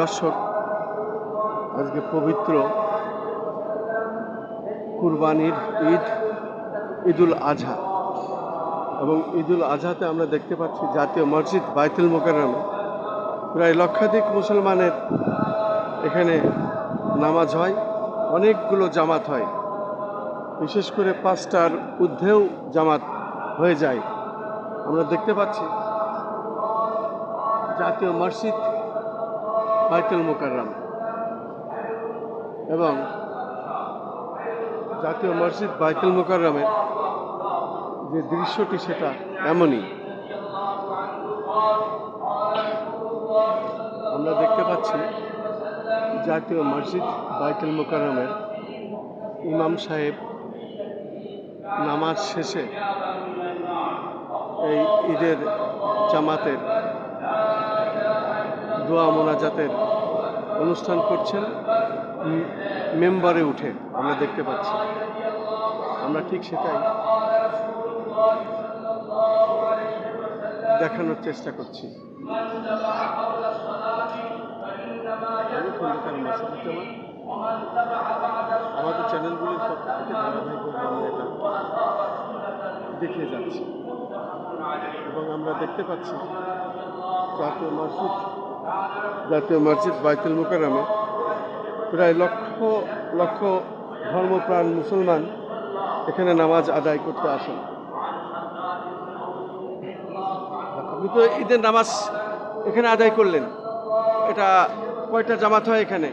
দর্শক আজকে পবিত্র কুরবানির ঈদ। ঈদুল আজহা। এবং ঈদুল আজহাতে আমরা দেখতে পাচ্ছি জাতীয় মসজিদ বাইতুল মোকাররমে। প্রায় লক্ষাধিক মুসলমানের এখানে নামাজ হয়, অনেকগুলো জামাত হয়। বিশেষ করে পাঁচটার ঊর্ধ্বেও জামাত হয়ে যায়। আমরা দেখতে পাচ্ছি জাতীয় মসজিদ বাইতুল মোকাররম। এবং জাতীয় মসজিদ বাইতুল মোকাররমের যে দৃশ্যটি সেটা এমনই। আমরা দেখতে পাচ্ছি জাতীয় মসজিদ বাইতুল মোকাররমের ইমাম সাহেব নামাজ শেষে এই ঈদের জামাতের দোয়া মোনাজাতের অনুষ্ঠান করছেন মেম্বারে উঠে আমরা দেখতে পাচ্ছি। আমরা ঠিক সেটাই দেখানোর চেষ্টা করছি। আমাদের চ্যানেলগুলির দেখিয়ে যাচ্ছি এবং আমরা দেখতে পাচ্ছি জাতীয় মসজিদ জাতীয় মসজিদ বাইতুল মোকাররমে প্রায় লক্ষ লক্ষ ধর্মপ্রাণ মুসলমান এখানে নামাজ আদায় করতে আসেন। আপনি তো ঈদের নামাজ এখানে আদায় করলেন। এটা কয়টা জামাত হয় এখানে?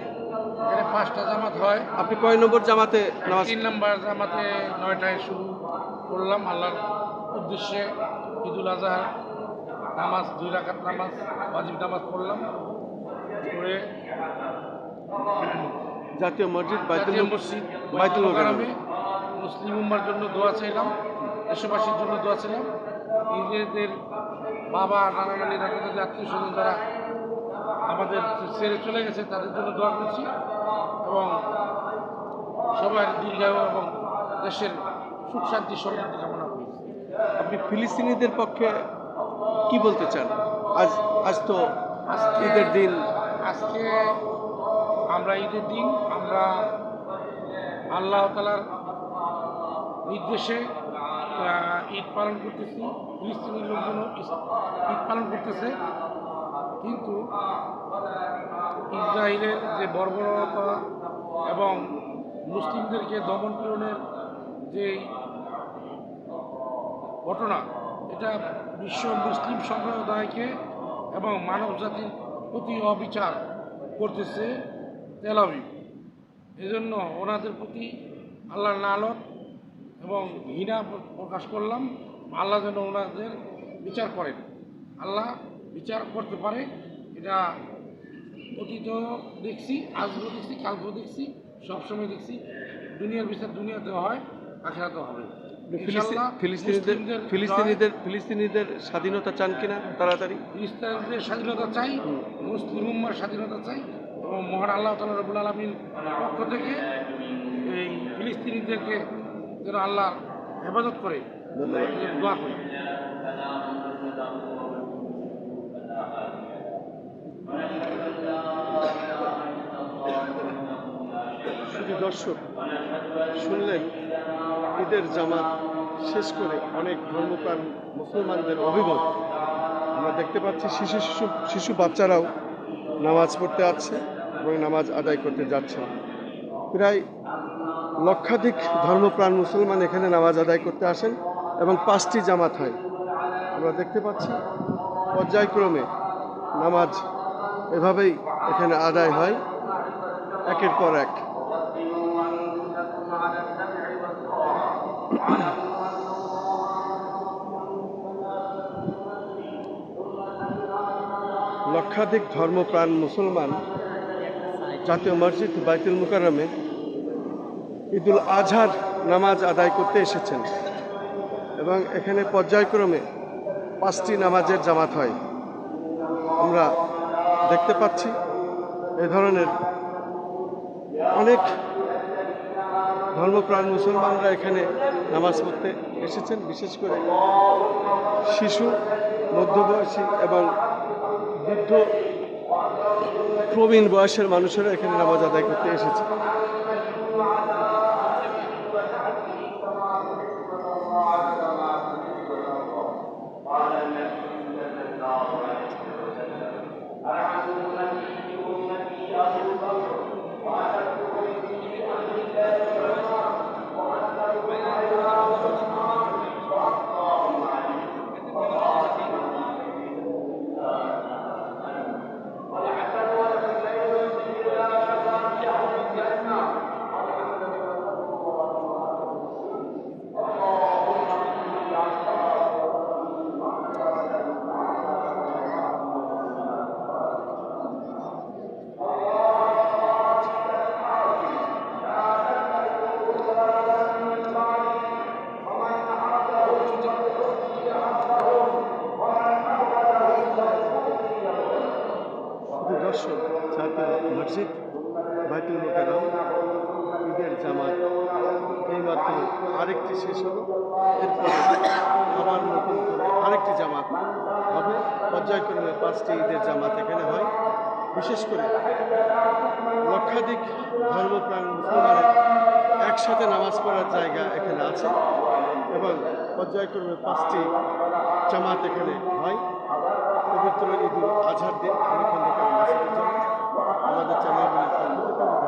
এখানে পাঁচটা জামাত হয়। আপনি কয় নম্বর জামাতে নামাজ তিন নম্বর জামাতে নয়টায় শুরু করলাম আল্লাহর উদ্দেশ্যে ঈদুল আজহার নামাজ দুই নামাজ ওয়াজিব নামাজ পড়লাম। করে জাতীয় মসজিদ বাইতুল মসজিদ বাইতুল মুসলিম উম্মার জন্য দোয়া চাইলাম দেশবাসীর জন্য দোয়া চাইলাম। নিজেদের বাবা নানা নানি দাদা দাদি আত্মীয় স্বজন যারা আমাদের ছেড়ে চলে গেছে তাদের জন্য দোয়া করছি এবং সবার দীর্ঘায়ু এবং দেশের সুখ শান্তি সমৃদ্ধি কামনা করি। আপনি ফিলিস্তিনিদের পক্ষে কি বলতে চান? আজ আজ তো আজকে ঈদের দিন। আজকে আমরা ঈদের দিন আমরা আল্লাহ তালার নির্দেশে ঈদ পালন করতেছি। ফিলিস্তিনি লোকজন ঈদ পালন করতেছে। কিন্তু ইসরায়েলের যে বর্বরতা এবং মুসলিমদেরকে দমন পীড়নের যে ঘটনা, এটা বিশ্ব মুসলিম সম্প্রদায়কে এবং মানব জাতির প্রতি অবিচার করতেছে তেলাবি এজন্য ওনাদের প্রতি আল্লাহর নালত এবং ঘৃণা প্রকাশ করলাম আল্লাহ যেন ওনাদের বিচার করেন। আল্লাহ বিচার করতে পারে এটা অতীত দেখছি আজকেও দেখছি কালকেও দেখছি সবসময় দেখছি। দুনিয়ার বিচার দুনিয়াতে হয় আখেরাতে হবে। ফিলিস্তিনিদের ফিলিস্তিনিদের ফিলিস্তিনিদের স্বাধীনতা চান কিনা তাড়াতাড়ি? ফিলিস্তিনিদের স্বাধীনতা চাই মুসলিম উম্মার স্বাধীনতা চাই এবং মহান আল্লাহ তালা রবুল আলমীর পক্ষ থেকে এই ফিলিস্তিনিদেরকে যেন আল্লাহ হেফাজত করে। দোয়া করি। শুধু দর্শক শুনলেন ঈদের জামাত শেষ করে অনেক ধর্মপ্রাণ মুসলমানদের অভিমত। আমরা দেখতে পাচ্ছি শিশু শিশু শিশু বাচ্চারাও নামাজ পড়তে আসছে এবং নামাজ আদায় করতে যাচ্ছে। প্রায় লক্ষাধিক ধর্মপ্রাণ মুসলমান এখানে নামাজ আদায় করতে আসেন এবং পাঁচটি জামাত হয়। আমরা দেখতে পাচ্ছি, পর্যায়ক্রমে নামাজ এভাবেই এখানে আদায় হয়, একের পর এক। লক্ষাধিক ধর্মপ্রাণ মুসলমান জাতীয় মসজিদ বাইতুল মুকাররমে ঈদুল আজহার নামাজ আদায় করতে এসেছেন। এবং এখানে পর্যায়ক্রমে পাঁচটি নামাজের জামাত হয়। আমরা দেখতে পাচ্ছি, এ ধরনের অনেক ধর্মপ্রাণ মুসলমানরা এখানে নামাজ পড়তে এসেছেন। বিশেষ করে শিশু, মধ্যবয়সী এবং বৃদ্ধ প্রবীণ বয়সের মানুষেরা এখানে নামাজ আদায় করতে এসেছে শুধু দর্শক জাতীয় মসজিদ বাইতুল মোকারম ঈদের জামাত এইমাত্র আরেকটি শেষ হলো। এরপরে আবার নতুন করে আরেকটি জামাত হবে। পর্যায়ক্রমে পাঁচটি ঈদের জামাত এখানে হয়। বিশেষ করে লক্ষাধিক ধর্মপ্রাণ মুসলমানের একসাথে নামাজ পড়ার জায়গা এখানে আছে এবং পর্যায়ক্রমে পাঁচটি জামাত এখানে হয়। পবিত্র ঈদুল আজহার দিন আমাদের চ্যানেলগুলির